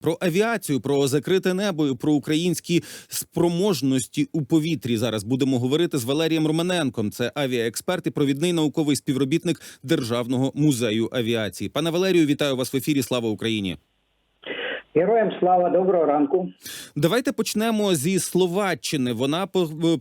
Про авіацію, про закрите небо, про українські спроможності у повітрі. Зараз будемо говорити з Валерієм Романенком. Це авіаексперт і провідний науковий співробітник Державного музею авіації. Пане Валерію, вітаю вас в ефірі. Слава Україні! Героям слава, доброго ранку. Давайте почнемо зі Словаччини. Вона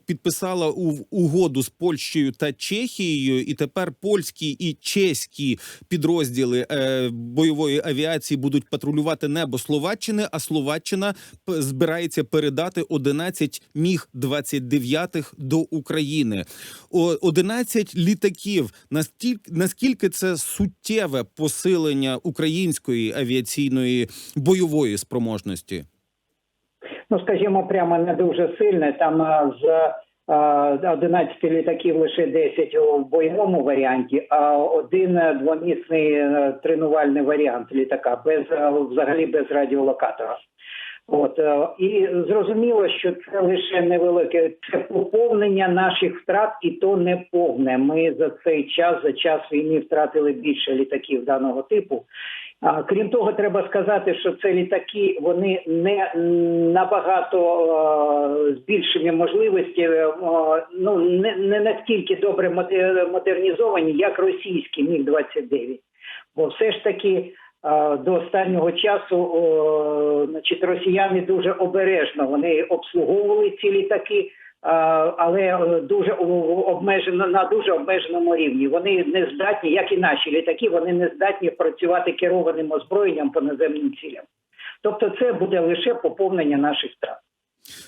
підписала угоду з Польщею та Чехією, і тепер польські і чеські підрозділи е, бойової авіації будуть патрулювати небо Словаччини. А Словаччина збирається передати 11 міг 29 до України. О, 11 літаків. Настільки наскільки це суттєве посилення української авіаційної бойової спроможності? Ну скажімо, прямо не дуже сильне. Там а, з 11 літаків лише 10 у бойовому варіанті, а один е, двомісний е, тренувальний варіант літака без е, взагалі без радіолокатора. От е, і зрозуміло, що це лише невелике це поповнення наших втрат, і то не повне. Ми за цей час, за час війни, втратили більше літаків даного типу. Крім того, треба сказати, що це літаки вони не набагато е, з більшими можливостями, е, ну не, не настільки добре моде- модернізовані, як російські міг 29 Бо все ж таки е, до останнього часу значить, росіяни дуже обережно вони обслуговували ці літаки. Але е, дуже обмежено на дуже обмеженому рівні. Вони не здатні, як і наші літаки, вони не здатні працювати керованим озброєнням по наземним цілям. Тобто, це буде лише поповнення наших втрат.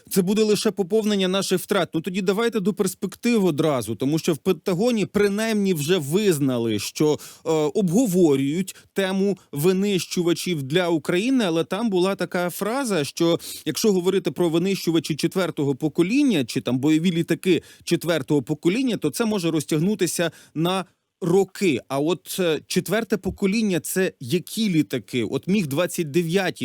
Це буде лише поповнення наших втрат. Ну тоді давайте до перспектив одразу, тому що в Пентагоні принаймні вже визнали, що е, обговорюють тему винищувачів для України. Але там була така фраза, що якщо говорити про винищувачі четвертого покоління чи там бойові літаки четвертого покоління, то це може розтягнутися на. Роки, а от е, четверте покоління це які літаки? От міг 29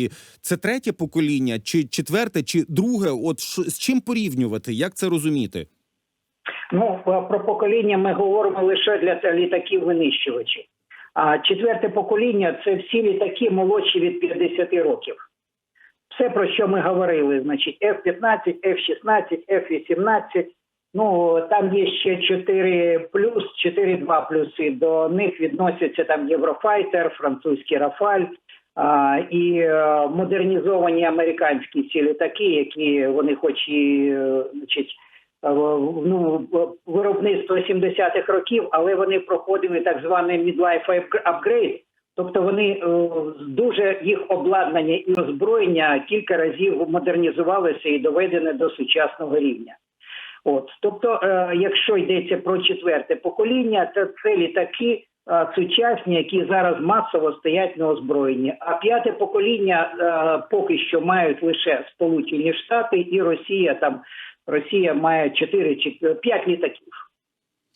це третє покоління, чи четверте, чи друге? От з чим порівнювати? Як це розуміти? Ну е, про покоління ми говоримо лише для літаків винищувачів. А четверте покоління це всі літаки молодші від 50 років. Все про що ми говорили, значить, F-15, F-16, F-18. Ну там є ще 4 плюс, 4-2 плюси. До них відносяться там Єврофайтер, французький Рафаль. А, і е, модернізовані американські ці літаки, які вони хоч і е, значить, е, ну, виробництво 70-х років, але вони проходили так званий midlife upgrade, тобто вони дуже їх обладнання і озброєння кілька разів модернізувалося і доведене до сучасного рівня. От, тобто, е, якщо йдеться про четверте покоління, то це літаки е, сучасні, які зараз масово стоять на озброєнні. А п'яте покоління е, поки що мають лише Сполучені Штати і Росія. Там Росія має 4 чи 5 літаків.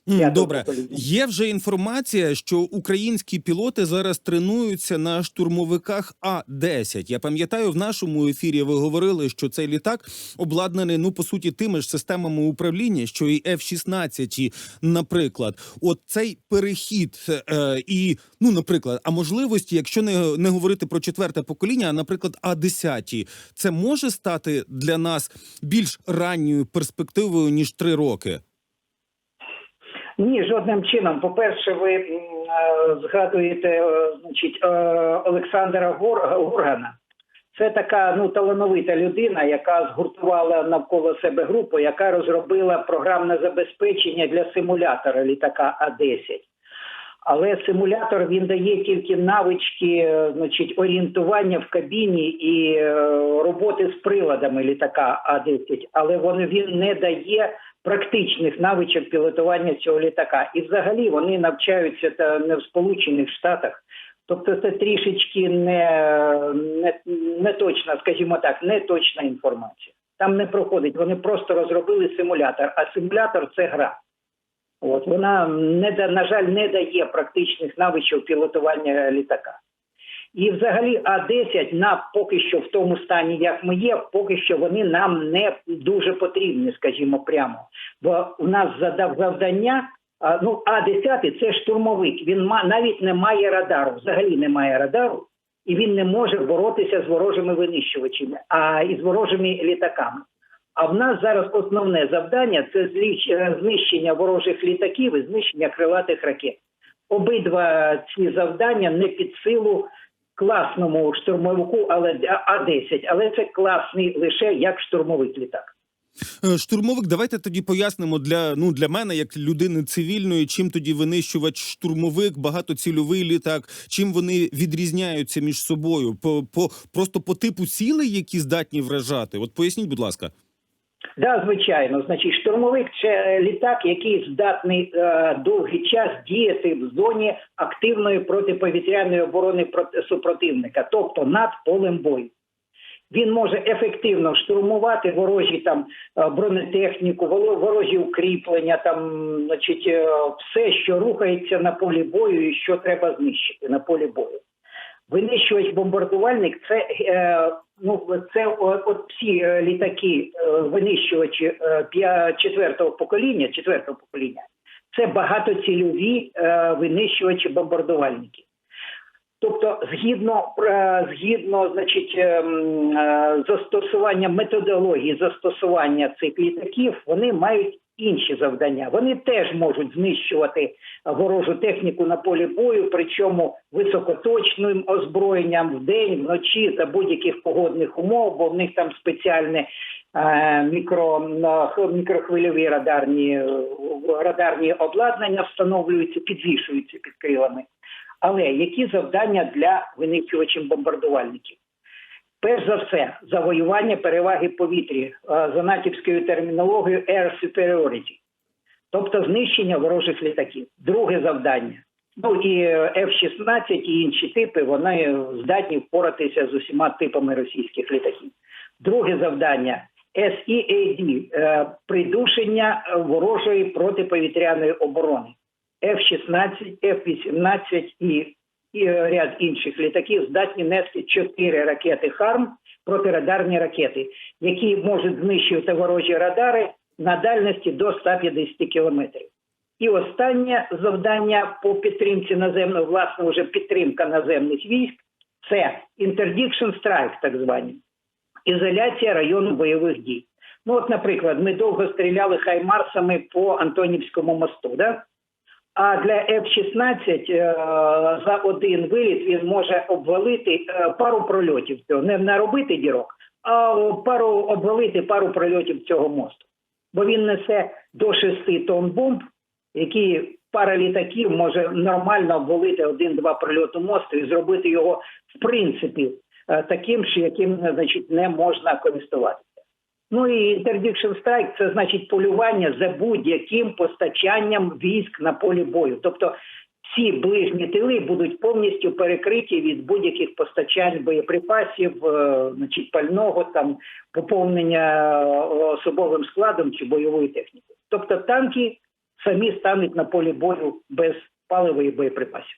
Я добре є вже інформація, що українські пілоти зараз тренуються на штурмовиках А 10 Я пам'ятаю, в нашому ефірі ви говорили, що цей літак обладнаний ну по суті тими ж системами управління, що і F-16, наприклад. От цей перехід е, і ну, наприклад, а можливості, якщо не, не говорити про четверте покоління, а наприклад, А 10 це може стати для нас більш ранньою перспективою ніж три роки. Ні, жодним чином. По-перше, ви е, згадуєте е, значить, е, Олександра Гор- Горгана. Це така ну талановита людина, яка згуртувала навколо себе групу, яка розробила програмне забезпечення для симулятора літака А-10. Але симулятор він дає тільки навички, значить, орієнтування в кабіні і роботи з приладами літака А-10, але він не дає практичних навичок пілотування цього літака. І взагалі вони навчаються та не в Сполучених Штатах. Тобто це трішечки не, не, не точна, скажімо так, не точна інформація. Там не проходить. Вони просто розробили симулятор, а симулятор це гра. От вона не на жаль не дає практичних навичок пілотування літака. І взагалі А-10 на поки що в тому стані, як ми є, поки що вони нам не дуже потрібні, скажімо прямо. Бо у нас задав завдання. Ну, А-10 це штурмовик. Він навіть не має радару. Взагалі не має радару. і він не може боротися з ворожими винищувачами, а із ворожими літаками. А в нас зараз основне завдання це е, знищення ворожих літаків і знищення крилатих ракет. Обидва ці завдання не під силу класному штурмовику, але А-10, але це класний лише як штурмовик літак. Е, Штурмовик, давайте тоді пояснимо для ну для мене, як людини цивільної, чим тоді винищувач штурмовик, багатоцільовий літак, чим вони відрізняються між собою? По, по просто по типу цілей, які здатні вражати? От поясніть, будь ласка. Да, звичайно. Значить, штурмовик це літак, який здатний е, довгий час діяти в зоні активної протиповітряної оборони проти супротивника, тобто над полем бою. Він може ефективно штурмувати ворожі там е, бронетехніку, ворожі укріплення, там, значить, е, все, що рухається на полі бою і що треба знищити на полі бою. Винищувач бомбардувальник це е, ну це от всі е, літаки, е, винищувачі е, четвертого покоління, четвертого покоління. Це багатоцільові винищувачі бомбардувальники. Тобто, згідно згідно, значить, ем, застосування методології застосування цих літаків, вони мають інші завдання. Вони теж можуть знищувати ворожу техніку на полі бою, причому високоточним озброєнням вдень, вночі за будь-яких погодних умов, бо в них там спеціальне е, мікро, мікрохвильові радарні, е, радарні обладнання встановлюються, підвішуються під крилами. Але які завдання для винищувачів бомбардувальників? Перш за все, завоювання переваги в повітрі е, за натівською термінологією Air Superiority, тобто знищення ворожих літаків. Друге завдання. Ну і е, F-16 і інші типи вони здатні впоратися з усіма типами російських літаків. Друге завдання SEAD е, придушення ворожої протиповітряної оборони. F-16, F-18 і, і ряд інших літаків здатні нести чотири ракети ХАРМ, протирадарні ракети, які можуть знищувати ворожі радари на дальності до 150 кілометрів. І останнє завдання по підтримці наземного, власне, вже підтримка наземних військ це interdiction strike, так звані, ізоляція району бойових дій. Ну, от, наприклад, ми довго стріляли хаймарсами по Антонівському мосту, да? А для F-16 е, за один виліт він може обвалити е, пару прольотів цього, не наробити дірок, а пару обвалити пару прольотів цього мосту. Бо він несе до 6 тонн бомб, які пара літаків може нормально обвалити один-два прольоту мосту і зробити його в принципі е, таким, що яким значить не можна користуватися. Ну і interdiction strike – це значить полювання за будь-яким постачанням військ на полі бою. Тобто всі ближні тили будуть повністю перекриті від будь-яких постачань боєприпасів, е, значить пального, там поповнення е, особовим складом чи бойовою технікою. Тобто танки самі стануть на полі бою без палива і боєприпасів.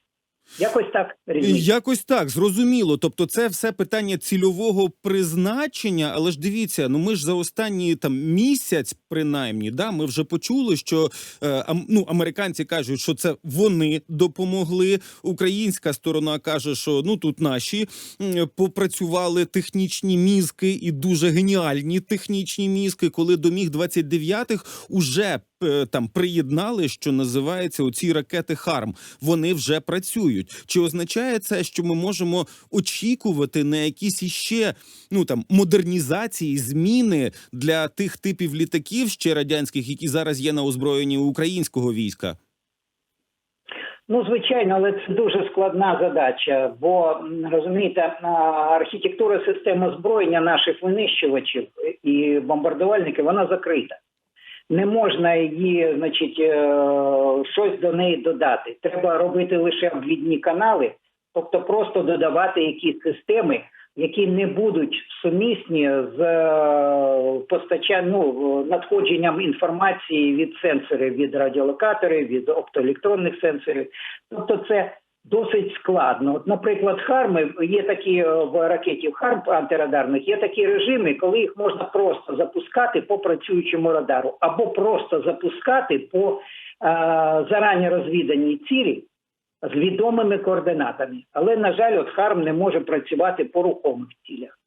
Якось так різниця. Якось так зрозуміло. Тобто, це все питання цільового призначення. Але ж дивіться, ну ми ж за останній там місяць, принаймні, да, ми вже почули, що е, ну, американці кажуть, що це вони допомогли. Українська сторона каже, що ну тут наші попрацювали технічні мізки і дуже геніальні технічні мізки, коли до міг 29-х уже там приєднали, що називається оці ракети Харм. Вони вже працюють. Чи означає це, що ми можемо очікувати на якісь іще ну там модернізації, зміни для тих типів літаків ще радянських, які зараз є на озброєнні українського війська? Ну, звичайно, але це дуже складна задача, бо розумієте, архітектура системи озброєння наших винищувачів і бомбардувальників вона закрита. Не можна її, значить, е, щось до неї додати. Треба робити лише обвідні канали, тобто просто додавати якісь системи, які не будуть сумісні з е, постачанням ну, надходженням інформації від сенсорів, від радіолокаторів, від оптоелектронних сенсорів. Тобто, це досить складно. От, наприклад, харми є такі е, в ракеті харм антирадарних, є такі режими, коли їх можна просто запускати по працюючому радару, або просто запускати по е, зарані розвіданій цілі. з відомими координатами. Але, на жаль, от ХАРМ не може працювати по рухомих цілях.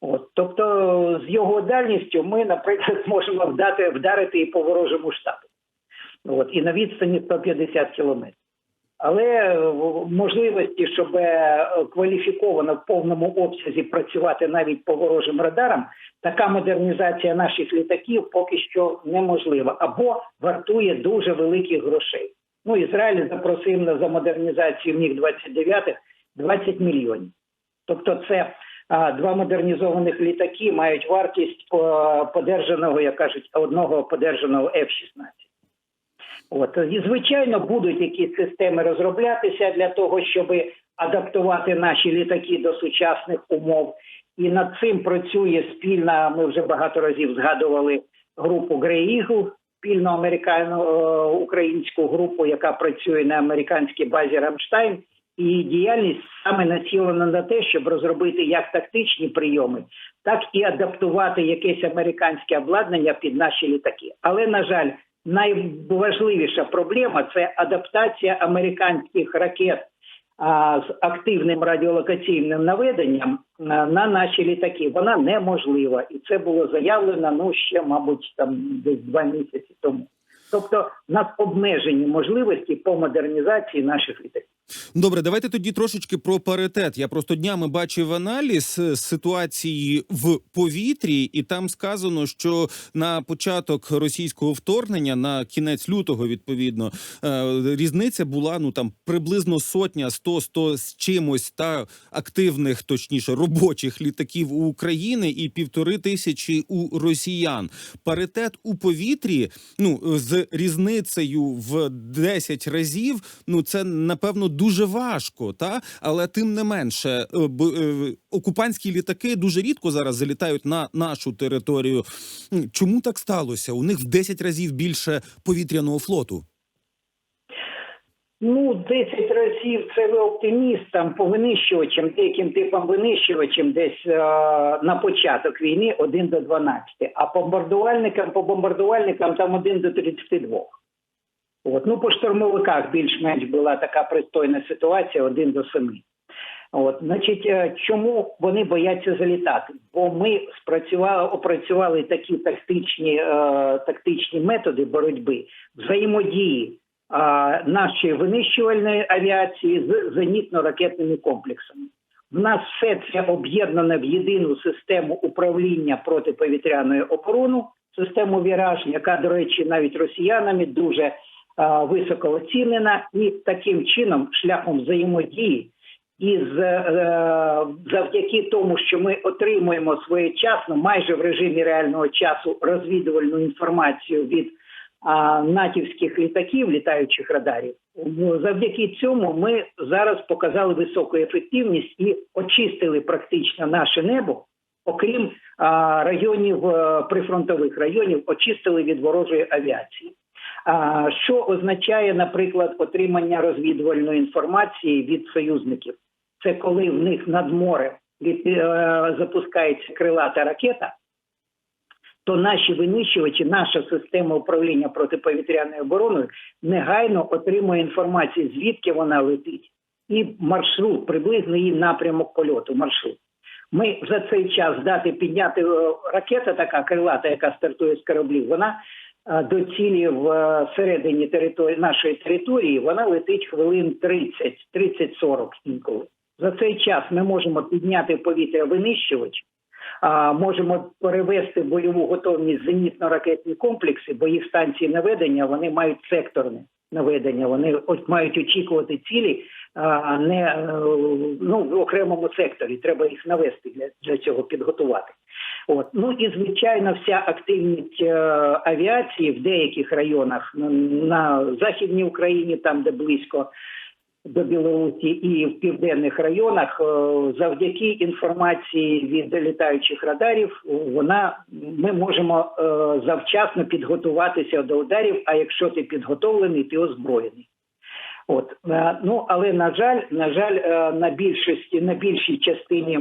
От, тобто, з його дальністю ми, наприклад, можемо вдати, вдарити і по ворожому штабу. От, і на відстані 150 кілометрів. Але е, можливості, щоб е, кваліфіковано в повному обсязі працювати навіть по ворожим радарам, така модернізація наших літаків поки що неможлива або вартує дуже великих грошей. Ну, Ізраїль запросив на за модернізацію міг 29 20 мільйонів. Тобто, це а, два модернізованих літаки мають вартість по- подержаного, як кажуть, одного подержаного F-16. От і звичайно будуть якісь системи розроблятися для того, щоб адаптувати наші літаки до сучасних умов. І над цим працює спільна. Ми вже багато разів згадували групу Eagle, спільну американо-українську групу, яка працює на американській базі Рамштайн. І діяльність саме націлена на те, щоб розробити як тактичні прийоми, так і адаптувати якесь американське обладнання під наші літаки. Але на жаль, найважливіша проблема це адаптація американських ракет з активним радіолокаційним наведенням на наші літаки. Вона неможлива, і це було заявлено ну ще, мабуть, там десь два місяці тому. Тобто, в нас обмежені можливості по модернізації наших літаків. Добре, давайте тоді трошечки про паритет. Я просто днями бачив аналіз е, ситуації в повітрі, і там сказано, що на початок російського вторгнення, на кінець лютого, відповідно, е, різниця була ну там приблизно сотня, 100, 100 з чимось та активних, точніше, робочих літаків у України і півтори тисячі у росіян. Паритет у повітрі, ну з різницею в 10 разів, ну це напевно дуже важко, та але тим не менше, е, е, окупантські літаки дуже рідко зараз залітають на нашу територію. Чому так сталося? У них в 10 разів більше повітряного флоту. Ну, 10 разів це ви оптиміст там по винищувачам, деяким типам винищувачам десь е, на початок війни 1 до 12, а бомбардувальникам, по бомбардувальникам там 1 до 32. От. Ну, по штурмовиках більш-менш була така пристойна ситуація 1 до 7. От, значить, е, чому вони бояться залітати? Бо ми спрацювали, опрацювали такі тактичні, е, тактичні методи боротьби, взаємодії нашої винищувальної авіації з зенітно-ракетними комплексами. В нас все це об'єднано в єдину систему управління протиповітряною оборону, систему Віраж, яка, до речі, навіть росіянами дуже високо оцінена, і таким чином, шляхом взаємодії, і е, завдяки тому, що ми отримуємо своєчасно, майже в режимі реального часу, розвідувальну інформацію від натівських літаків, літаючих радарів. Завдяки цьому ми зараз показали високу ефективність і очистили практично наше небо, окрім районів е, прифронтових районів, очистили від ворожої авіації. Що означає, наприклад, отримання розвідувальної інформації від союзників? Це коли в них над морем е, запускається крилата ракета, то наші винищувачі, наша система управління протиповітряною обороною негайно отримує інформацію, звідки вона летить, і маршрут, приблизно її напрямок польоту. Маршрут. Ми за цей час дати підняти е, ракета, така крилата, яка стартує з кораблів, вона е, до цілі в е, середині території нашої території, вона летить хвилин 30, 30-40 інколи. За цей час ми можемо підняти в повітря винищувач, можемо перевести бойову готовність зенітно-ракетні комплекси, бо їх станції наведення вони мають секторне наведення. Вони мають очікувати цілі а, не е, ну, в окремому секторі. Треба їх навести для, для цього підготувати. От ну і звичайно, вся активність е, авіації в деяких районах на, на західній Україні, там де близько до Білорусі і в південних районах, е, завдяки інформації від літаючих радарів, вона ми можемо е, завчасно підготуватися до ударів. А якщо ти підготовлений, ти озброєний. От е, ну але на жаль, на жаль, на більшості на більшій частині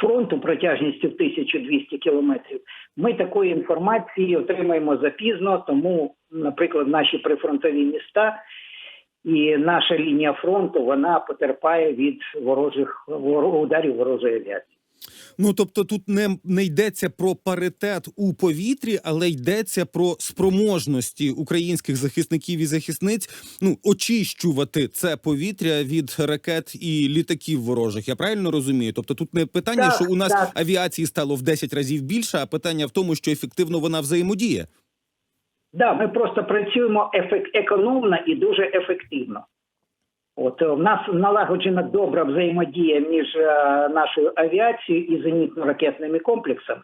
фронту протяжністю в 1200 кілометрів, ми такої інформації отримаємо запізно. Тому, наприклад, наші прифронтові міста і наша лінія фронту вона потерпає від ворожих вор- ударів ворожої авіації. Ну тобто тут не, не йдеться про паритет у повітрі, але йдеться про спроможності українських захисників і захисниць ну очищувати це повітря від ракет і літаків ворожих. Я правильно розумію? Тобто, тут не питання, Так, що у нас так. авіації стало в 10 разів більше, а питання в тому, що ефективно вона взаємодіє. Да, ми просто працюємо ефек- економно і дуже ефективно. От е, в нас налагоджена добра взаємодія між е, нашою авіацією і зенітно-ракетними комплексами.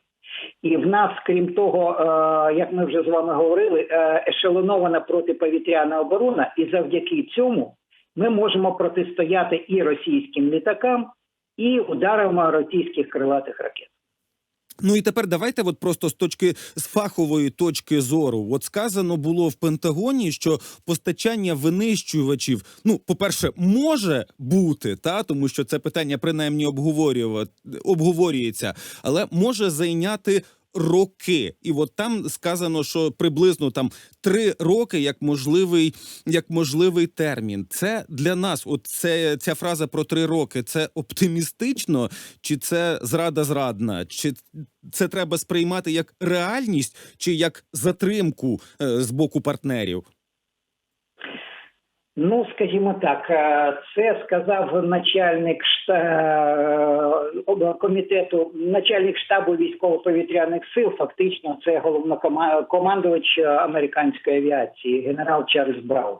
І в нас, крім того, е, як ми вже з вами говорили, ешелонована протиповітряна оборона, і завдяки цьому ми можемо протистояти і російським літакам, і ударам російських крилатих ракет. Ну і тепер давайте, от просто з точки з фахової точки зору, от сказано було в Пентагоні, що постачання винищувачів, ну, по-перше, може бути, та тому що це питання принаймні обговорюва- обговорюється, але може зайняти. Роки, і от там сказано, що приблизно там три роки, як можливий, як можливий термін. Це для нас, от це ця фраза про три роки. Це оптимістично, чи це зрада зрадна, чи це треба сприймати як реальність, чи як затримку е, з боку партнерів? Ну, скажімо так, е, це сказав начальник шта... комітету, начальник штабу військово-повітряних сил. Фактично, це головнокомандувач американської авіації, генерал Чарльз Браун.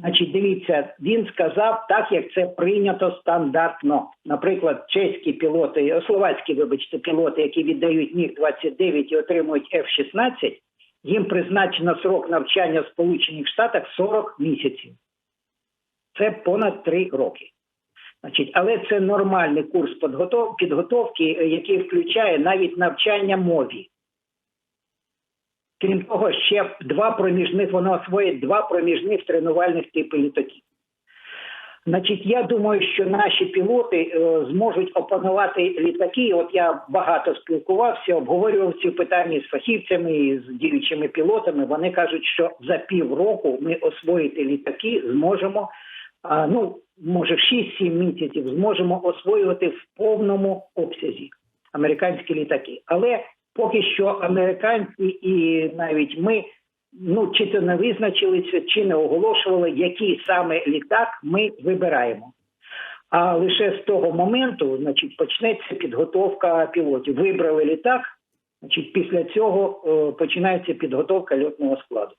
Значить, дивіться, він сказав так, як це прийнято стандартно. Наприклад, чеські пілоти, словацькі, вибачте, пілоти, які віддають міг 29 і отримують F-16, їм призначено срок навчання в Сполучених Штатах 40 місяців. Це понад три роки. Значить, але це нормальний курс підготовки, е, який включає навіть навчання мові. Крім того, ще два проміжних, воно освоїть два проміжних тренувальних типи літаків. Значить, я думаю, що наші пілоти е, зможуть опанувати літаки. От я багато спілкувався, обговорював ці питання з фахівцями і з діючими пілотами. Вони кажуть, що за півроку ми освоїти літаки зможемо. Ну, може, в 6-7 місяців зможемо освоювати в повному обсязі американські літаки. Але поки що американці і навіть ми ну чи то не визначилися, чи не оголошували, який саме літак ми вибираємо. А лише з того моменту, значить, почнеться підготовка пілотів. Вибрали літак, значить, після цього е, починається підготовка льотного складу.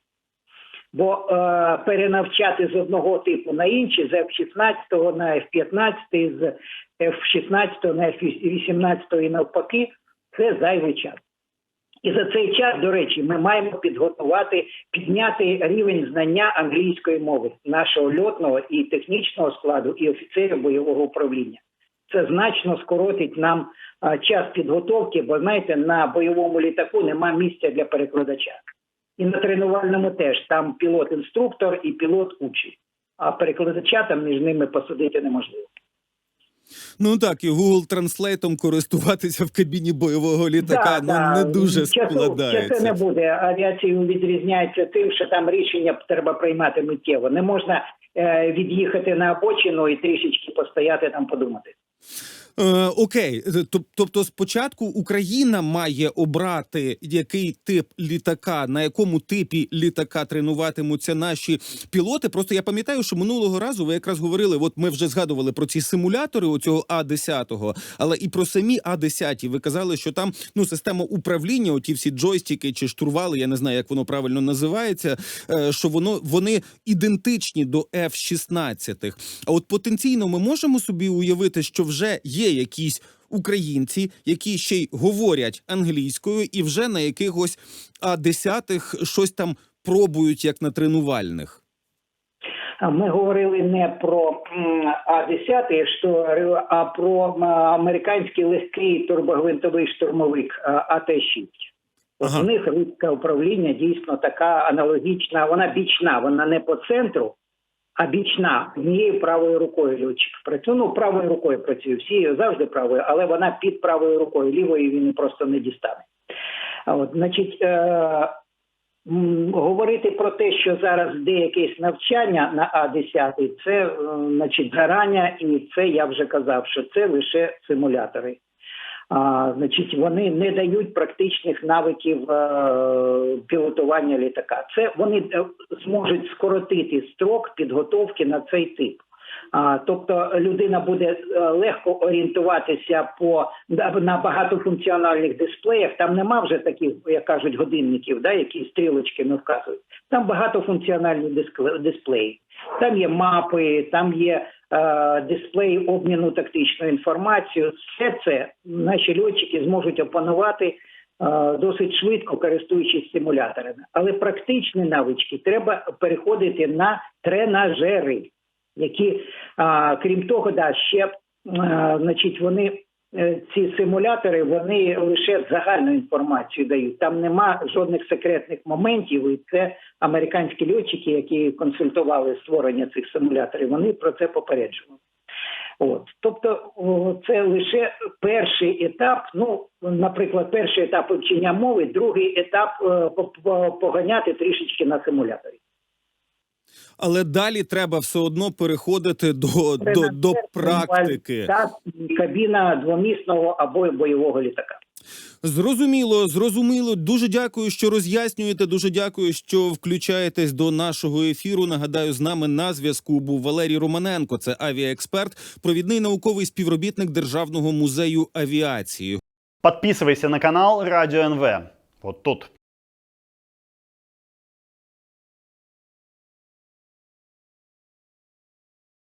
Бо е, перенавчати з одного типу на інший, з F-16 на F-15, з F-16 на F-18 і навпаки, це зайвий час. І за цей час, до речі, ми маємо підготувати, підняти рівень знання англійської мови нашого льотного і технічного складу, і офіцерів бойового управління. Це значно скоротить нам час підготовки, бо знаєте, на бойовому літаку нема місця для перекладача. І на тренувальному теж там пілот-інструктор і пілот-учень. А перекладача там між ними посадити неможливо. Ну так, і Google Translate користуватися в кабіні бойового літака Да, ну да. не дуже Часу- Часу не буде. Авіація відрізняється тим, що там рішення треба приймати миттєво. Не можна е, від'їхати на обочину і трішечки постояти там подумати. Е, окей, тобто спочатку Україна має обрати який тип літака, на якому типі літака тренуватимуться наші пілоти. Просто я пам'ятаю, що минулого разу ви якраз говорили. От ми вже згадували про ці симулятори оцього А 10 але і про самі А 10 Ви казали, що там ну система управління, оті всі джойстики чи штурвали, я не знаю, як воно правильно називається. е, Що воно вони ідентичні до F-16. А от потенційно ми можемо собі уявити, що вже є якісь українці, які ще й говорять англійською, і вже на якихось А-10 щось там пробують як на тренувальних. Ми говорили не про А-10 штур, а про американський легкий турбогвинтовий штурмовик а, АТ-6. От Ага. У них ручка управління дійсно така аналогічна, вона бічна, вона не по центру, а бічна однією правою рукою льотчик працює. Ну, правою рукою працює. Всі завжди правою, але вона під правою рукою, лівою він просто не дістане. А От, значить, е- говорити про те, що зараз де якесь навчання на А-10, це е, значить зарання, і це я вже казав, що це лише симулятори. А, значить, вони не дають практичних навиків е, пілотування літака. Це вони е, зможуть скоротити строк підготовки на цей тип. Тобто людина буде е, легко орієнтуватися по на на багатофункціональних дисплеях. Там нема вже таких, як кажуть, годинників, да, які стрілочками вказують. Там багатофункціональні дисплеї. Там є мапи, там є е, дисплеї обміну тактичною інформацією. Все це наші льотчики зможуть опанувати е, досить швидко, користуючись симуляторами. Але практичні навички треба переходити на тренажери, які, крім того, да, ще значить, вони. е, Ці симулятори вони лише загальну інформацію дають. Там нема жодних секретних моментів, і це американські льотчики, які консультували створення цих симуляторів, вони про це попереджували. От, тобто, це лише перший етап. Ну, наприклад, перший етап вивчення мови, другий етап е, по- по- поганяти трішечки на симуляторі. Але далі треба все одно переходити до, до, до практики. Та кабіна двомісного або бойового літака. Зрозуміло, зрозуміло. Дуже дякую, що роз'яснюєте. Дуже дякую, що включаєтесь до нашого ефіру. Нагадаю, з нами на зв'язку був Валерій Романенко. Це авіаексперт, провідний науковий співробітник Державного музею авіації. Подписывайся на канал Радио НВ. Вот тут.